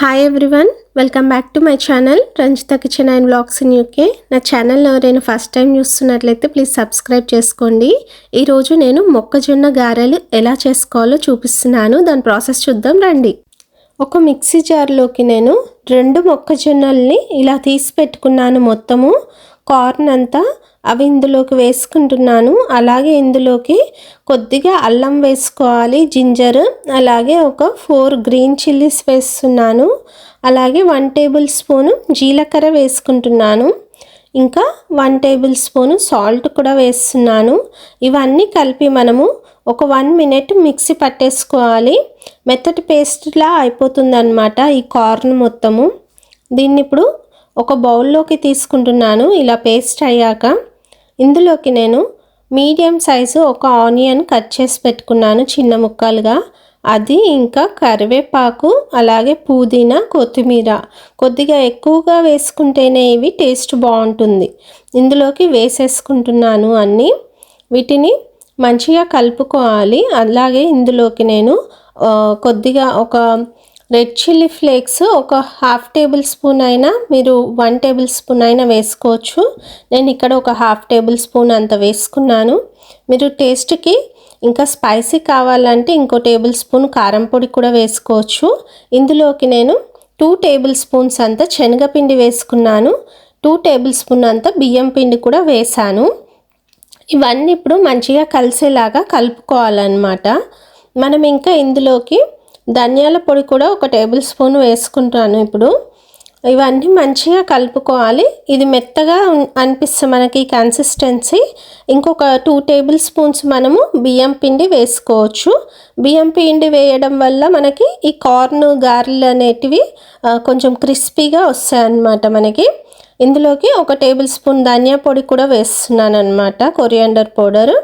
Hi everyone welcome back to my channel Ranjitha kitchen and blogs in UK నా channel ఎవరైనా first time చూస్తున్నట్లయితే please subscribe చేసుకోండి. ఈరోజు నేను మొక్కజొన్న గారెలు ఎలా చేసుకోవాలో చూపిస్తున్నాను. దాని ప్రాసెస్ చూద్దాం రండి. ఒక మిక్సీ జార్లోకి నేను రెండు మొక్కజొన్నల్ని ఇలా తీసి పెట్టుకున్నాను మొత్తము. కార్న్ అంతా అవి ఇందులోకి వేసుకుంటున్నాను. అలాగే ఇందులోకి కొద్దిగా అల్లం వేసుకోవాలి జింజర్ అలాగే ఒక ఫోర్ గ్రీన్ చిల్లీస్ వేస్తున్నాను. అలాగే వన్ టేబుల్ స్పూను జీలకర్ర వేసుకుంటున్నాను. ఇంకా వన్ టేబుల్ స్పూను సాల్ట్ కూడా వేస్తున్నాను. ఇవన్నీ కలిపి మనము ఒక వన్ మినిట్ మిక్సీ పట్టేసుకోవాలి. మెత్తటి పేస్ట్లా అయిపోతుందన్నమాట ఈ కార్న్ మొత్తము. దీన్ని ఇప్పుడు ఒక బౌల్లోకి తీసుకుంటున్నాను. ఇలా పేస్ట్ అయ్యాక ఇందులోకి నేను మీడియం సైజు ఒక ఆనియన్ కట్ చేసి పెట్టుకున్నాను చిన్న ముక్కలుగా. అది ఇంకా కరివేపాకు అలాగే పుదీనా కొత్తిమీర. కొద్దిగా ఎక్కువగా వేసుకుంటేనే ఇవి టేస్ట్ బాగుంటుంది. ఇందులోకి వేసేసుకుంటున్నాను అన్నీ. వీటిని మంచిగా కలుపుకోవాలి. అలాగే ఇందులోకి నేను కొద్దిగా ఒక రెడ్ చిల్లీ ఫ్లేక్స్ ఒక హాఫ్ టేబుల్ స్పూన్ అయినా మీరు వన్ టేబుల్ స్పూన్ అయినా వేసుకోవచ్చు. నేను ఇక్కడ ఒక హాఫ్ టేబుల్ స్పూన్ అంత వేసుకున్నాను. మీరు టేస్ట్కి ఇంకా స్పైసీ కావాలంటే ఇంకో టేబుల్ స్పూన్ కారం పొడి కూడా వేసుకోవచ్చు. ఇందులోకి నేను టూ టేబుల్ స్పూన్స్ అంత శనగపిండి వేసుకున్నాను. టూ టేబుల్ స్పూన్ అంత బియ్యం పిండి కూడా వేసాను. ఇవన్నీ ఇప్పుడు మంచిగా కలిసేలాగా కలుపుకోవాలన్నమాట. మనం ఇంకా ఇందులోకి ధనియాల పొడి కూడా ఒక టేబుల్ స్పూన్ వేసుకుంటాను ఇప్పుడు. ఇవన్నీ మంచిగా కలుపుకోవాలి. ఇది మెత్తగా అనిపిస్తే మనకి కన్సిస్టెన్సీ ఇంకొక టూ టేబుల్ స్పూన్స్ మనము బియ్యం పిండి వేసుకోవచ్చు. బియ్యం పిండి వేయడం వల్ల మనకి ఈ కార్న్ గారెలు అనేటివి కొంచెం క్రిస్పీగా వస్తాయి అన్నమాట మనకి. ఇందులోకి ఒక టేబుల్ స్పూన్ ధనియా పొడి కూడా వేస్తున్నాను అనమాట కొరియాండర్ పౌడర్.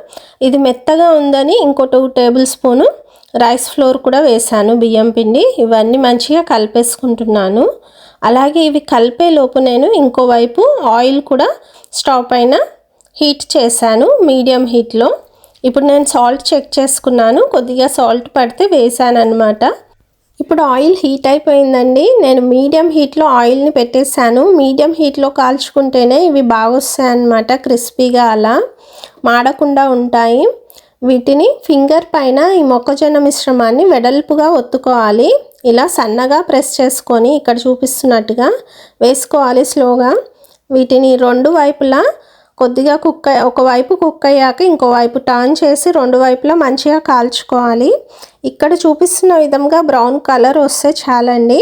ఇది మెత్తగా ఉందని ఇంకో two tablespoon rice flour కూడా వేసాను బియ్యం పిండి. ఇవన్నీ మంచిగా కలిపేసుకుంటున్నాను. అలాగే ఇవి కలిపే లోపు నేను ఇంకోవైపు ఆయిల్ కూడా స్టవ్ పైన హీట్ చేశాను మీడియం హీట్లో. ఇప్పుడు నేను సాల్ట్ చెక్ చేసుకున్నాను కొద్దిగా సాల్ట్ పడితే వేసాను అనమాట ఇప్పుడు ఆయిల్ హీట్ అయిపోయిందండి. నేను మీడియం హీట్లో ఆయిల్ని పెట్టేశాను. మీడియం హీట్లో కాల్చుకుంటేనే ఇవి బాగా వస్తాయి అన్నమాట క్రిస్పీగా అలా. మాడకుండా ఉంటాయి. వీటిని ఫింగర్ పైన ఈ మొక్కజొన్న మిశ్రమాన్ని వెడల్పుగా ఒత్తుకోవాలి. ఇలా సన్నగా ప్రెస్ చేసుకొని ఇక్కడ చూపిస్తున్నట్టుగా వేసుకోవాలి స్లోగా. వీటిని రెండు వైపులా కొద్దిగా కుక్ ఒకవైపు కుక్ అయ్యాక ఇంకో వైపు టర్న్ చేసి రెండు వైపులా మంచిగా కాల్చుకోవాలి. ఇక్కడ చూపిస్తున్న విధంగా బ్రౌన్ కలర్ వస్తే చాలండి.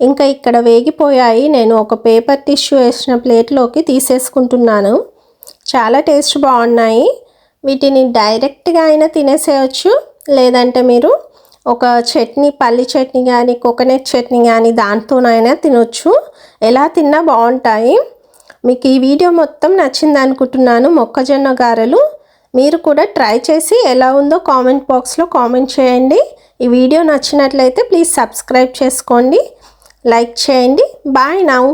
ఇంకా ఇక్కడ వేగిపోయాయి. నేను ఒక పేపర్ టిష్యూ వేసిన ప్లేట్లోకి తీసేసుకుంటున్నాను. చాలా టేస్ట్ బాగున్నాయి. వీటిని డైరెక్ట్గా అయినా తినేసేయచ్చు. లేదంటే మీరు ఒక చట్నీ పల్లి చట్నీ కానీ కోకోనట్ చట్నీ కానీ దాంతోనైనా తినొచ్చు. ఎలా తిన్నా బాగుంటాయి మీకు ఈ వీడియో మొత్తం నచ్చింది అనుకుంటున్నాను. మొక్కజొన్న గారెలు మీరు కూడా ట్రై చేసి ఎలా ఉందో కామెంట్ బాక్స్లో కామెంట్ చేయండి. ఈ వీడియో నచ్చినట్లయితే ప్లీజ్ సబ్స్క్రైబ్ చేసుకోండి. లైక్ చేయండి. Bye now.